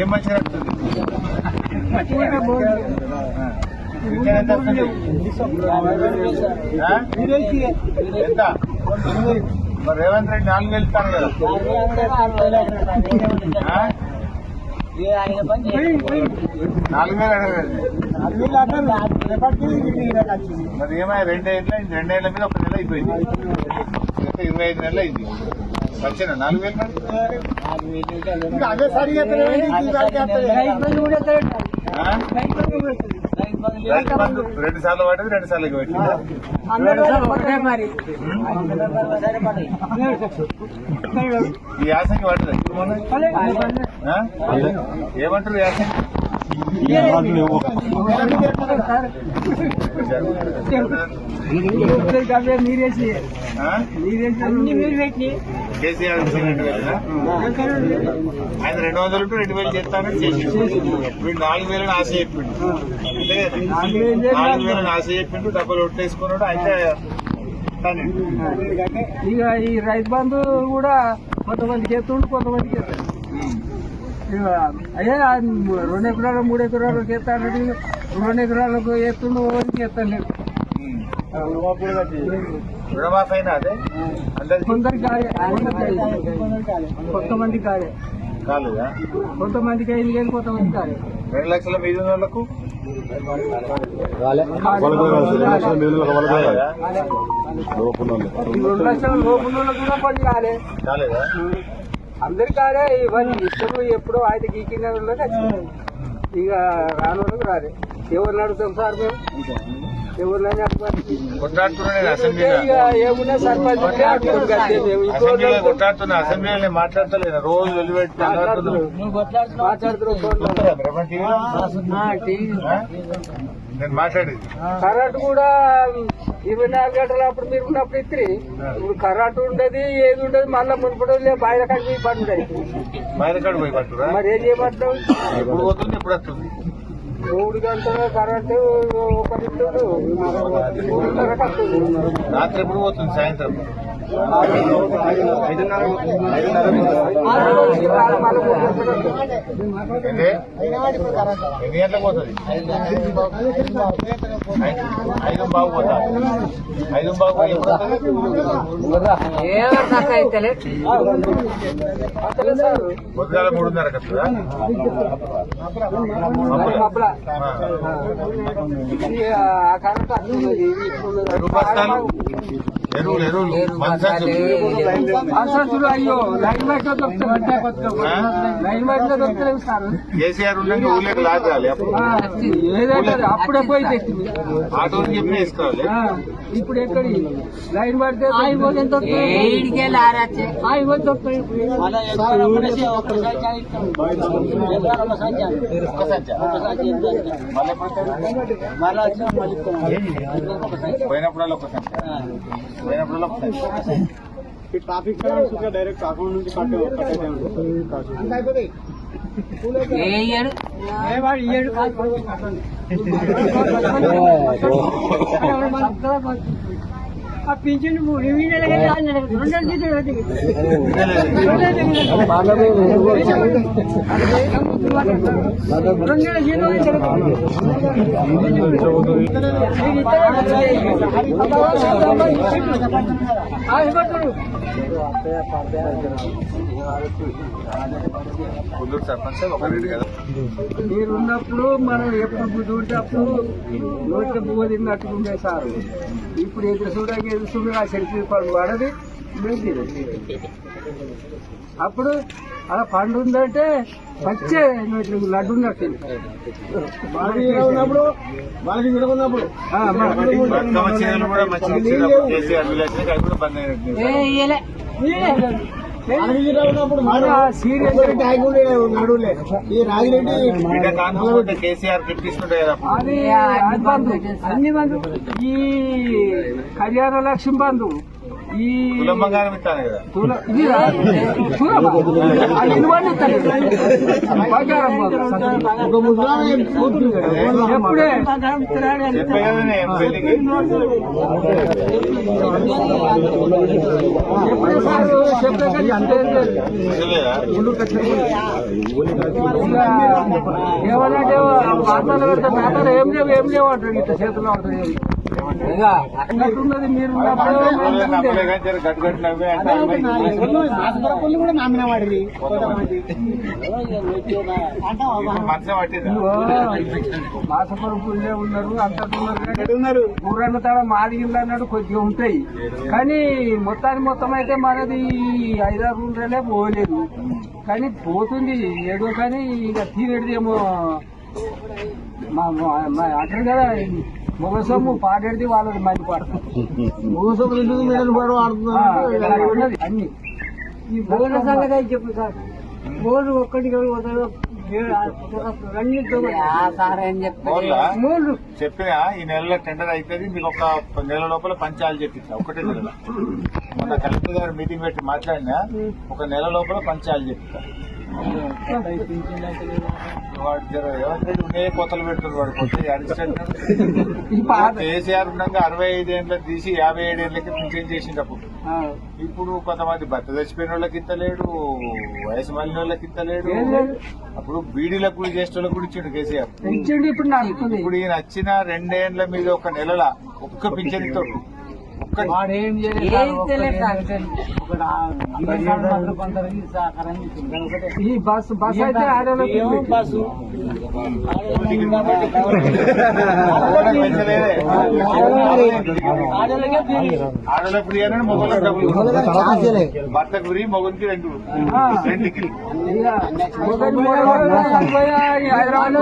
ఏం మంచిగా ఎంత మరి రేవంత్ రెడ్డి నాలుగు కదా. వేలు అడగలేదు. మరి ఏమై రెండేళ్ళ రెండేళ్ళ మీద ఒక నెల అయిపోయింది. ఇరవై ఐదు నెలలు అయింది. వచ్చాను నాలుగు వేలు మరి? ఆ? రైతు బంధు రెండు సార్లు పడ్డది రెండు సార్లు పెట్టిందా ఈ యాసంగి పడ్డది. ఇప్పుడు మొన్న మీరేసి ఏమంటారు మీరు ఆ? కేసీఆర్ ఆయన రెండు వందలు రెండు వేలు చేస్తానని చేసి వీడు నాలుగు వేలను ఆశ చెప్పిండు అంటే నాలుగు వేలను ఆశ చెప్పిండు డబ్బులు ఒట్టేసుకున్నాడు అయితే ఇక ఈ రైతు బంధు కూడా కొంతమందికి ఎత్తుండు కొంతమందికి ఎత్తాడు అయ్యే రెండు ఎకరాలు మూడు ఎకరాలకు ఎత్తాడు రెండు ఎకరాలకు అయినా అదే అందరికి కొందరికి కాలే కొంతమంది కాలే కాలేదా? కొంతమందికి అయింది కానీ కొంతమంది కాలే రెండు లక్షల మీద వాళ్ళకు? రెండు లక్షల లోపు కూడా పని కాలే. కాలేదా? అందరి కాలే ఇవన్నీ. ఇష్టం ఎప్పుడో ఆయన గీకిన. ఇక రాని రాలే ఎవరిని అడుగుతాం సార్ మేము? ఎవరినైనా అడగాలి. కొట్లాడుతున్నా నేను ఇక అసెంబ్లీలో. ఏమున్నా సర్పంచ్ ఉంటే అడుగుతాం అంతే మేము. ఇంకో అసెంబ్లీలో వాళ్ళతో కొట్లాడుతున్నా. అసెంబ్లీలో నేను మాట్లాడతలేను రోజు? నేను మాట్లాడేది. కరెంట్ కూడా ఇరవై నాలుగు గంటలు అప్పుడు మీరు ఉన్నప్పుడు ఇత్రి ఇప్పుడు కరెంట్ ఉండదు ఏది ఉండదు మళ్ళీ మునుపడం బయట పని ఉండదు మైనకాడు పోయి మరి ఏం చేయమంటావు ఎప్పుడు పోతుంది ఎప్పుడు వస్తుంది? మూడు గంటల కరెంటు ఒక రాత్రి ఎప్పుడు పోతుంది? సాయంత్రం. ఎన్ని గంటలకు పోతుంది ఐదు- ఐదు బాగు పోతా ఐదు బాగు పోయి ఎప్పుడు మూడున్నర కదా రూపాయలు ఎరువులు ఎరువులు కేసీఆర్ ఉండగా ఊళ్ళకి లాగాలి అప్పుడు. పోయి ఆటోని చెప్పి వేసుకోవాలి. ఇప్పుడు ఎక్కడి? లైన్ పడితే? మళ్ళీ? పోయినప్పుడల్లా ఒక సంచా పోయినప్పుడల్లా ఒక సంచా ట్రాఫిక్ డైరెక్ట్ అకౌంట్ నుంచి ఆ పింఛన్ కుదురు సర్పంచ్ ఒక రెడ్డి కదా మీరున్నప్పుడు మనం ఎప్పుడు అప్పుడు నోట్లో పువ్వు తిన్నట్టు ఉండే సార్. ఇప్పుడు ఎదురు చూడగా ఎదురు చూడగా సెల్ఫీ పండు తినదు. అప్పుడు అలా పండు ఉందంటే వచ్చే లడ్డు ఉన్నట్టు ఉన్నప్పుడు కూడా మంచిగా ఇచ్చారు కేసీఆర్ బంధు అన్ని బంధు ఈ కళ్యాణ లక్ష్మి బంధు ఈ కులం బంగారం ఇస్తాను కదా తుల- ఇది రా. తులమా? ఆ ఇనుపని ఇస్తాడు. బంగారం ఎప్పుడే చెప్పే కదా నేను పెళ్లికి ఎప్పుడే సార్ చెప్పే కానీ అంతే లేదు. తెలియదా? ఇంకా ఏమనంటే వార్తలు పెడితే తాతలు ఏం లేవు ఏం లేవు అంటాడు ఇట్లా చేతుల్లో ఉంటుంది ఇక అన్నట్టున్నది మీరు కూడా నామిన పుల్లే ఉన్నారు అంతకున్నారు ఊరన్న తడ మాది ఇల్లు అన్నాడు కొద్దిగా ఉంటాయి. కానీ మొత్తానికి మొత్తం అయితే మనది ఐదారు రోజులే పోలేదు. కానీ పోతుంది ఏదో కానీ ఇక తీరేడిదేమో మా మా- అంటారు కదా మొగసొమ్ము పాడేది వాళ్ళది మంచి పాట ఉన్నది. అన్ని. ఈ భోజన సంగతి చెప్పు సార్. భోజనం ఒక్కటి చెప్పినా ఈ నెలలో టెండర్ అవుతుంది మీకు ఒక నెల లోపల పంచాలు చెప్పించా ఒకటే నెల మొన్న కలెక్టర్ గారు మీటింగ్ పెట్టి మాట్లాడినా ఒక నెల లోపల పంచాలు చెప్తా కోతలు పెడుతున్నాడు వాడు కొత్త కేసీఆర్ ఉండగా అరవై ఐదు ఏళ్ళకి తీసి యాభై ఏడు ఏళ్ళకి పింఛన్ చేసినప్పుడు ఇప్పుడు కొంతమంది భర్త చచ్చిపోయిన వాళ్ళకి ఇస్తలేడు వయసు మళ్ళిన వాళ్ళకి ఇస్తలేడు. అప్పుడు బీడీలకు కూడా చేసేటోళ్ళకి కూడా ఇచ్చిండు కేసీఆర్. ఇప్పుడు ఈయన వచ్చిన రెండేళ్ళ మీద ఒక నెలల ఒక్క పింఛన్ ఇస్తాడు ఏం ఈ బస్సు బస్సు అయితే ఆడోళ్ళకి బస్సు. ఆడోళ్ళకే ఫ్రీ. అని డబ్బులు భర్తకు ఫ్రీ మొగుడికి రెండు ఆ. రెండు టికెట్లు ఇక ఒకటి మూడు వందల నలభై, హైదరాబాద్